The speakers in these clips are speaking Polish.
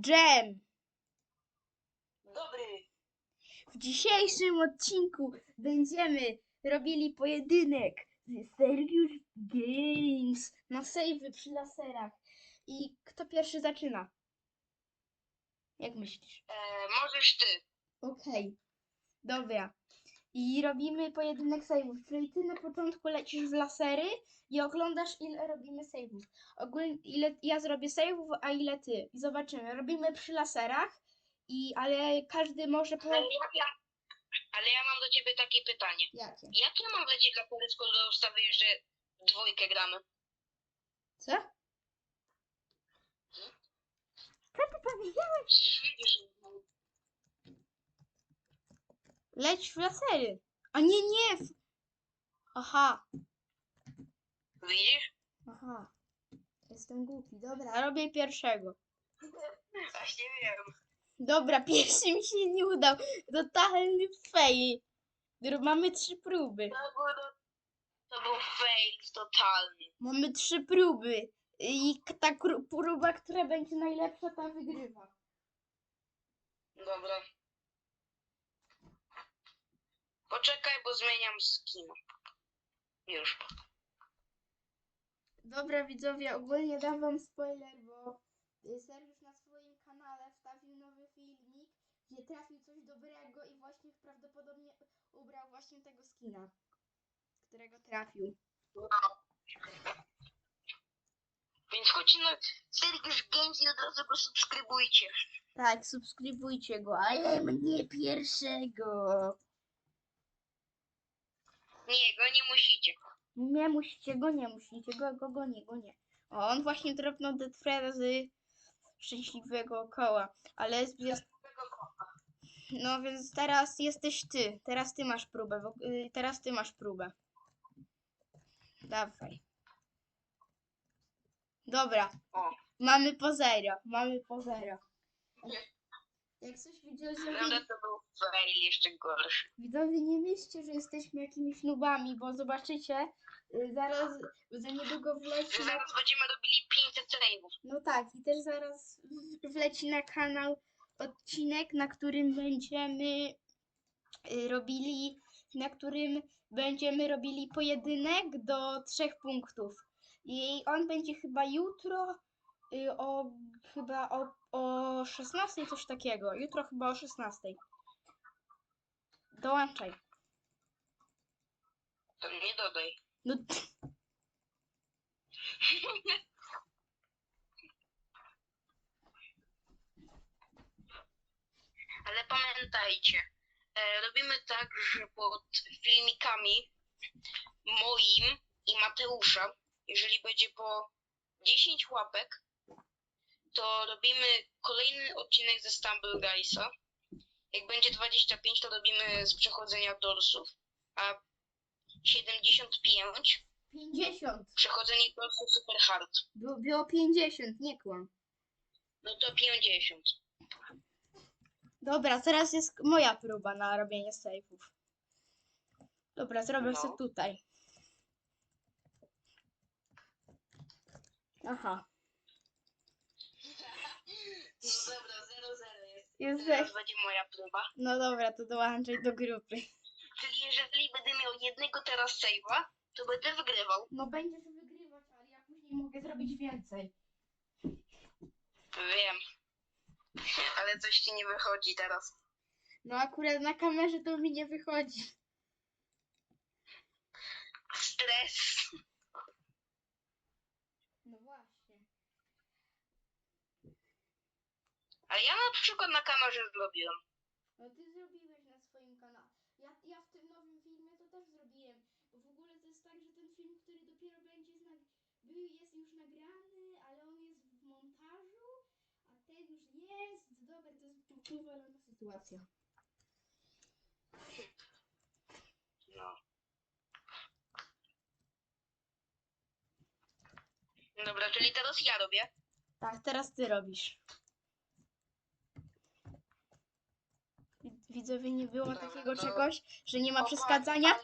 Dżem. Dobry. W dzisiejszym odcinku będziemy robili pojedynek z Sergiusz Games na sejwy przy laserach. I kto pierwszy zaczyna? Jak myślisz? E, możesz ty. Okej, dobra. I robimy pojedynek save'ów, czyli ty na początku lecisz w lasery i oglądasz ile robimy save'ów. Ogólnie ile ja zrobię save'ów, a ile ty. I zobaczymy. Robimy przy laserach, i, ale każdy może po... Ale ja, ale ja mam do ciebie takie pytanie. Jakie? Jak ja mam lecieć dla Pory, skoro ustawiłeś, że dwójkę gramy? Co? Co ty powiedziałeś? Przecież widzisz. Leć w lasery. A nie, nie. W... Aha, Widzisz? aha. Jestem głupi. Dobra, robię pierwszego. Właśnie wiem. Dobra, pierwszy mi się nie udał. Totalny fail. Mamy trzy próby. To, było, to był fail totalny. Mamy trzy próby. I ta próba, która będzie najlepsza, ta wygrywa. Dobra. Poczekaj, bo zmieniam skin. Już. Dobra widzowie, ogólnie dam wam spoiler, bo y, Sergiusz na swoim kanale wstawił nowy filmik, gdzie trafił coś dobrego i właśnie prawdopodobnie ubrał właśnie tego skina, którego trafił. Więc chodźcie na Sergiusz Games i od razu go subskrybujcie. Tak, subskrybujcie go, ale mnie pierwszego. Nie, go nie musicie. Nie musicie go, nie musicie go, go, go nie, go nie. O, on właśnie dropnął Dead Freda z szczęśliwego koła, ale jest, No więc teraz jesteś ty. Teraz ty masz próbę. y, Teraz ty masz próbę. Dawaj. Dobra. O. Mamy po zero. Mamy po zero. Jak coś widzowie, Prawda to był fail jeszcze gorszy. widzowie nie myślcie, że jesteśmy jakimiś nubami, bo zobaczycie, y, zaraz za niedługo wleci na... zaraz będziemy robili 500 save'ów. No tak, i też zaraz w- wleci na kanał odcinek, na którym będziemy y, robili, na którym będziemy robili pojedynek do trzech punktów. I on będzie chyba jutro y, o chyba o, o 16 coś takiego. Jutro chyba o 16. Dołączaj. To nie dodaj. No, Ale pamiętajcie, e, robimy tak, że pod filmikami moim i Mateusza, jeżeli będzie po 10 łapek, to robimy kolejny odcinek ze Stumble Guysa. Jak będzie 25, to robimy z przechodzenia dorsów, a 75 50. przechodzenie dorsów super hard. Było, było 50, nie kłam. No to 50. Dobra, teraz jest moja próba na robienie save'ów. Dobra, zrobię No. sobie tutaj. Aha, Dobra, 0-0 jest. Jest Teraz będzie moja próba. no dobra, to dołączaj do grupy. Czyli jeżeli będę miał jednego teraz save'a, to będę wygrywał. No będziesz wygrywać, ale ja później mogę zrobić więcej. Wiem. Ale coś ci nie wychodzi teraz. No akurat na kamerze to mi nie wychodzi. Stres. No właśnie. Ale ja na przykład na kamerze zrobiłem. No ty zrobiłeś na swoim kanale. Ja, ja w tym nowym filmie to też zrobiłem. Bo w ogóle to jest tak, że ten film, który dopiero będzie znag... był, jest już nagrany, ale on jest w montażu, a ten już jest. Dobra, to jest powolona sytuacja. No. Dobra, czyli teraz ja robię. Tak, teraz ty robisz. Widzowie, nie było Dobra, takiego to- czegoś, że nie ma O, przeszkadzania. ale-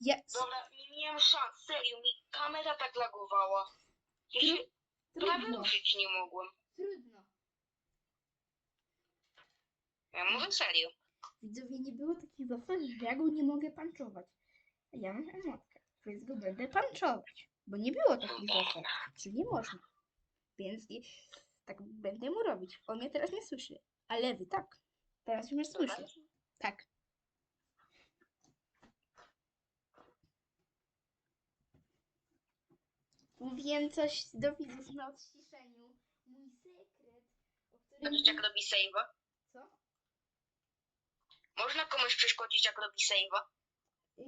Jest. Dobra, nie miałem szans, serio, mi kamera tak lagowała. Ja się prawie Trudno, ruszyć nie mogłem. trudno. Ja mówię serio. Widzowie, nie było takich zasad, że ja go nie mogę panczować. A ja mam emotkę, więc go będę panczować. Bo nie było takich zasad, że nie można. Więc i, tak będę mu robić. On mnie teraz nie słyszy. Ale wy tak. Teraz już słyszy. Tak. Mówiłem coś do widzów na odciszeniu. Mój sekret, o którym... Zobaczyć jak robi save'a. Co? Można komuś przeszkodzić jak robi save'a. Yy,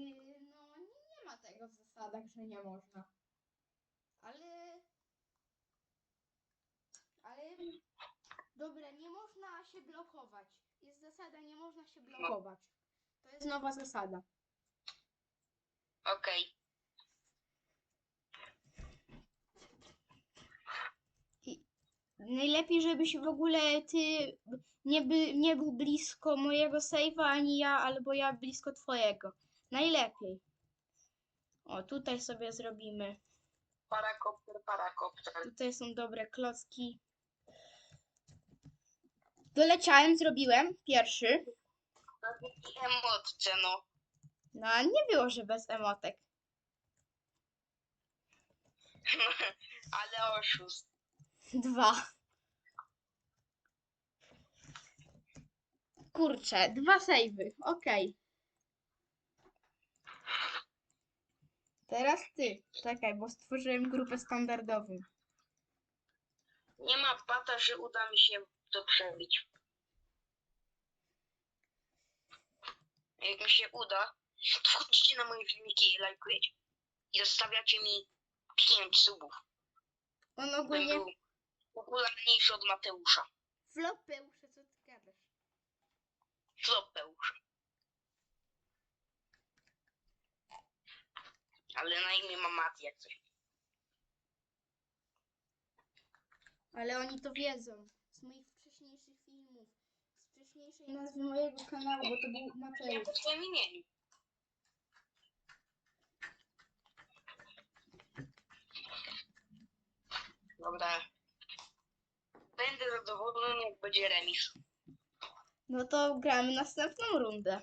no, nie, nie ma tego w zasadach, że nie można. Ale. Ale. Dobra, nie można się blokować. Zasada, nie można się blokować. To jest nowa zasada. Okej. Najlepiej, żebyś w ogóle ty nie, by, nie był blisko mojego save'a, ani ja, albo ja blisko twojego. Najlepiej. O, tutaj sobie zrobimy. Parakopter, parakopter. Tutaj są dobre klocki. Doleciałem, zrobiłem pierwszy. Emotce, no. No a nie było, że bez emotek. Ale oszust. Dwa. Kurczę, dwa sejwy. Okej. Teraz ty. Czekaj, bo stworzyłem grupę standardową. Nie ma pata, że uda mi się to przebić. Jak mi się uda, to wchodzicie na moje filmiki i lajkujecie. I zostawiacie mi 5 subów. On ogólnie... był popularniejszy od Mateusza. Flopeusze, co ty gadasz? Flopeusz. Ale na imię ma Mati jak coś. Ale oni to wiedzą. Z moich wcześniejszej nazwy mojego kanału, bo to był Ja Mateusz. po twoim imieniu. Dobra. Będę zadowolony, jak będzie remis. No to gramy następną rundę.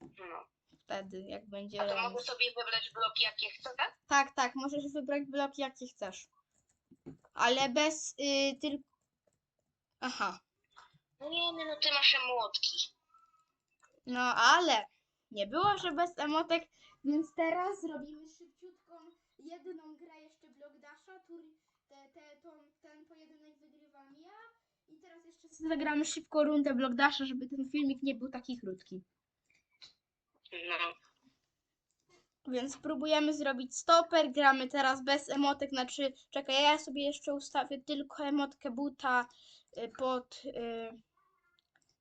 No. Wtedy, jak będzie A to remis. mogę sobie wybrać bloki, jakie chcę, tak? Tak, tak, możesz wybrać bloki jakie chcesz. Ale bez y, tylko. Aha. No nie, no ty masz emotki. No ale nie było, że bez emotek, więc teraz zrobimy szybciutką jedną grę jeszcze Block Dasha. Tur, te, te, ten pojedynek wygrywam ja. I teraz jeszcze zagramy szybko rundę Block Dasha, żeby ten filmik nie był taki krótki. No. Więc próbujemy zrobić stoper, gramy teraz bez emotek, znaczy, czekaj, ja sobie jeszcze ustawię tylko emotkę buta y, pod, y,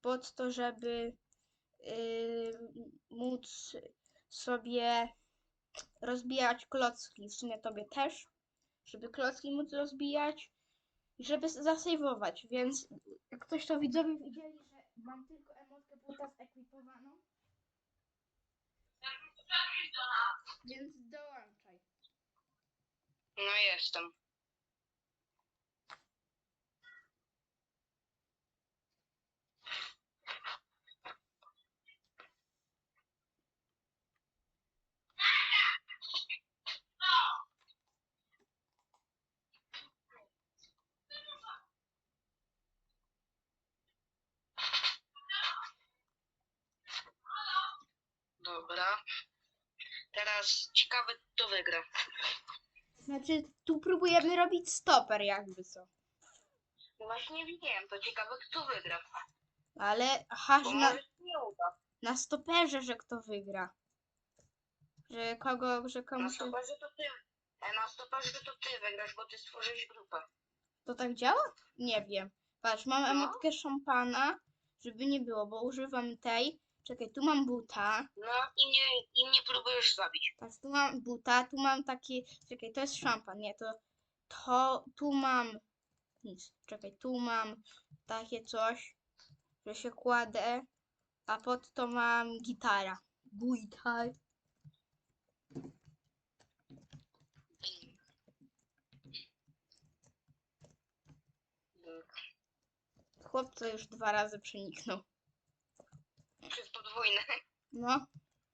pod to, żeby y, móc sobie rozbijać klocki, w sumie tobie też, żeby klocki móc rozbijać i żeby zasejwować, więc jak ktoś to widzowie widzieli, że mam tylko emotkę buta zekwipowaną, więc dołączaj. No jestem. Dobra. Teraz ciekawe, kto wygra. Znaczy, tu próbujemy robić stoper jakby co. No Właśnie wiem, to ciekawe, kto wygra. Ale, aha, Bo na, może się nie uda. na stoperze, że kto wygra. Że kogo, że Na komuś... stoperze to ty. e, Na stoperze to ty wygrasz, bo ty stworzyłeś grupę. To tak działa? Nie wiem. Patrz, mam No. emotkę szampana, żeby nie było, bo używam tej. Czekaj, tu mam buta. No i nie, i nie próbujesz zabić. Patrz, tu mam buta, tu mam taki... Czekaj, to jest szampan, nie, to... To, tu mam... Nic, czekaj, tu mam takie coś, że się kładę, a pod to mam gitara. Gitar. Chłopca już dwa razy przeniknął. Przez podwójne. No,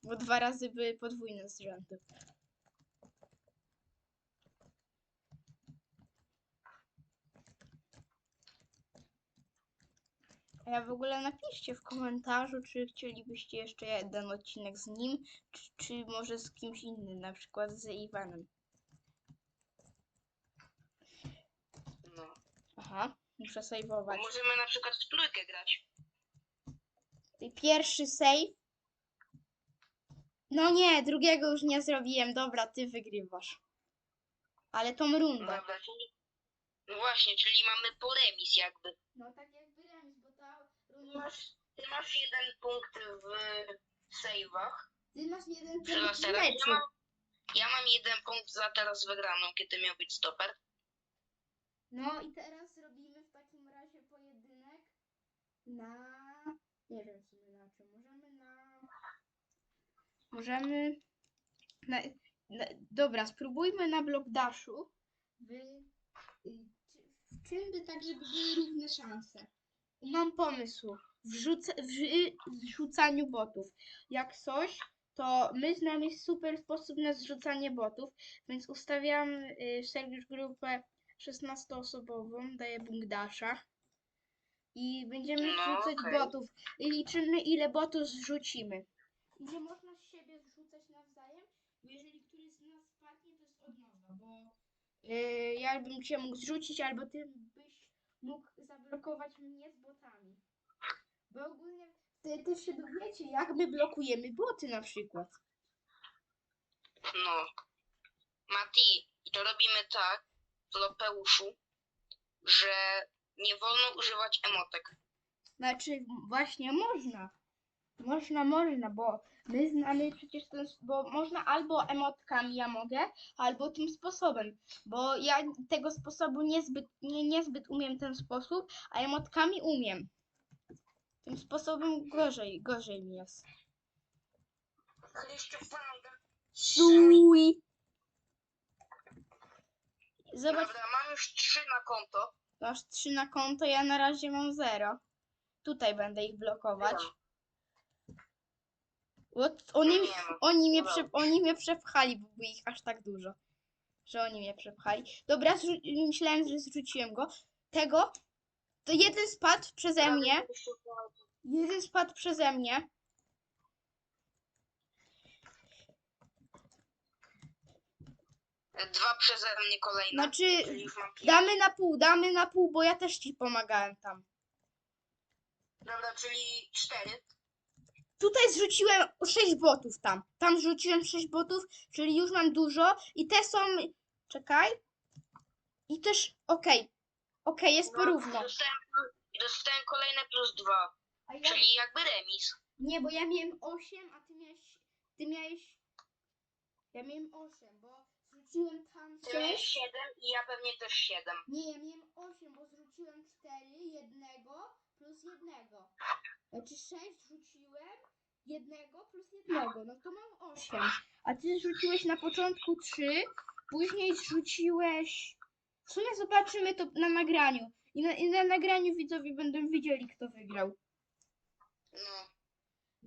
bo dwa razy były podwójne z rzędu. A ja w ogóle napiszcie w komentarzu, czy chcielibyście jeszcze jeden odcinek z nim, czy, czy może z kimś innym, na przykład z Iwanem. No. Aha, muszę sejwować. możemy na przykład w trójkę grać. Pierwszy save. No nie, drugiego już nie zrobiłem. Dobra, ty wygrywasz. Ale tą rundę. Dobra, czyli... No właśnie, czyli mamy po remis jakby. No tak jakby remis, bo ta Ty runda... masz, ty masz jeden punkt w save'ach. Ty masz jeden Teraz, punkt w teraz. Ja meczu. mam, ja mam jeden punkt za teraz wygraną, kiedy miał być stoper. No i teraz robimy w takim razie pojedynek na... Nie wiem w na czym. Możemy na... Możemy... Na... Na... Dobra, spróbujmy na blok dashu. W... y, W czym by tak, żeby były równe szanse? Mam pomysł. Wrzuca... W zrzucaniu botów. Jak coś, to my znamy super sposób na zrzucanie botów, więc ustawiam y, serwis grupę 16-osobową, daję bungdasza i będziemy No, wrzucać okej. botów i liczymy ile botów zrzucimy. I nie można z siebie zrzucać nawzajem, bo jeżeli któryś z nas spadnie, to jest od nowa, bo yy, ja bym cię mógł zrzucić, albo ty byś mógł zablokować mnie z botami. Bo ogólnie ty też się dowiecie, jak my blokujemy boty na przykład. No. Mati, i to robimy tak w Lopeuszu, że nie wolno używać emotek. Znaczy, właśnie można. Można, można, bo my znamy przecież ten, bo można albo emotkami ja mogę, albo tym sposobem, bo ja tego sposobu niezbyt, nie, niezbyt umiem ten sposób, a emotkami umiem. Tym sposobem gorzej, gorzej mi jest. Suj! Zobacz, Dobra, mam już trzy na konto. Masz trzy na konto, ja na razie mam zero. Tutaj będę ich blokować. Bo oni, ma. oni, mnie prze, oni mnie przepchali, bo było ich aż tak dużo. Że oni mnie przepchali. Dobra, myślałem, że zrzuciłem go. Tego, to jeden spadł przeze mnie. Jeden spadł przeze mnie. Dwa przeze mnie kolejne. Znaczy, Czyli już mam pięć. damy na pół, damy na pół, bo ja też ci pomagałem tam. Dobra, czyli cztery. Tutaj zrzuciłem 6 botów tam. Tam zrzuciłem 6 botów, czyli już mam dużo. I te są. Czekaj. I też. Okej. Okej, jest No, porówno. Dostałem, dostałem kolejne plus dwa, A ja, czyli jakby remis. nie, bo ja miałem 8, a ty miałeś. Ty miałeś. Ja miałem 8, bo zrzuciłem tam 6. siedem i ja pewnie też siedem. Nie, ja miałem 8, bo zrzuciłem 4, jednego plus jednego. Znaczy 6 zrzuciłem, jednego plus jednego, no to mam 8. A ty zrzuciłeś na początku 3, później zrzuciłeś... W sumie zobaczymy to na nagraniu. I na, i na nagraniu widzowie będą widzieli, kto wygrał. No,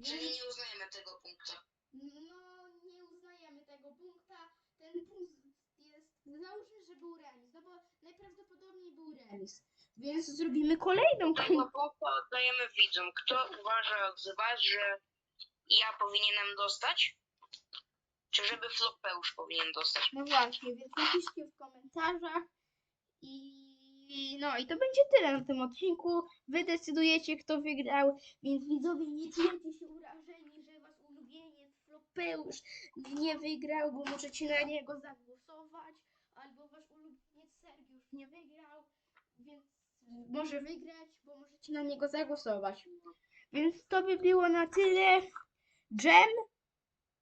czyli nie uznajemy tego punktu. No, nie uznajemy tego punkta. Ten punkt jest. Załóżmy, że był remis, no bo najprawdopodobniej był remis. Więc zrobimy kolejną Tego punktu oddajemy widzom. Kto uważa z was, że ja powinienem dostać? Czy żeby Flopeusz powinien dostać? No właśnie, więc napiszcie w komentarzach i no i to będzie tyle na tym odcinku. Wy decydujecie, kto wygrał, więc widzowie nie czujecie się urażeni, że wasz ulubieniec Flopeusz nie wygrał, bo możecie na niego zagłosować, wasz ulubieniec Sergiusz nie wygrał, więc może wygrać, bo możecie na niego zagłosować. Więc to by było na tyle. Dżem